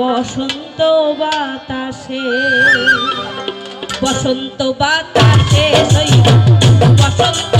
বসন্ত বাতাসে বসন্ত বাতাসে বসন্ত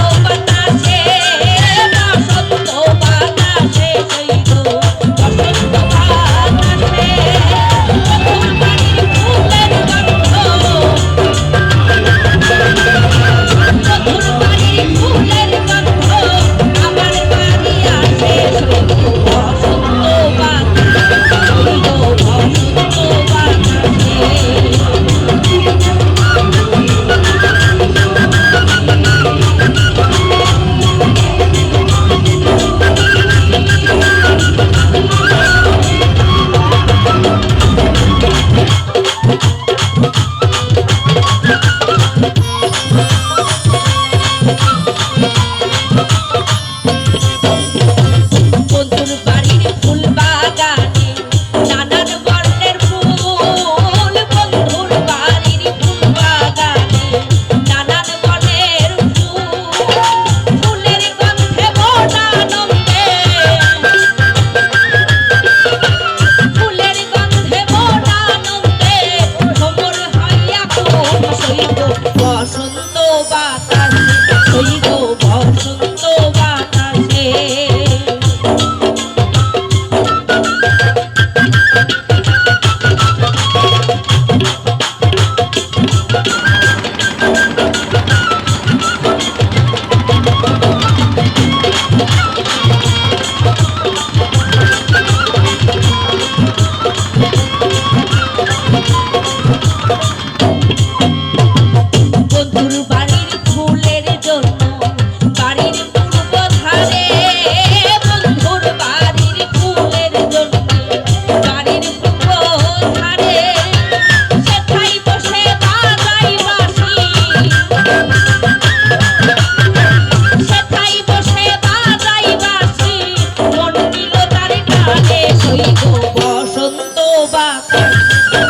Thank you.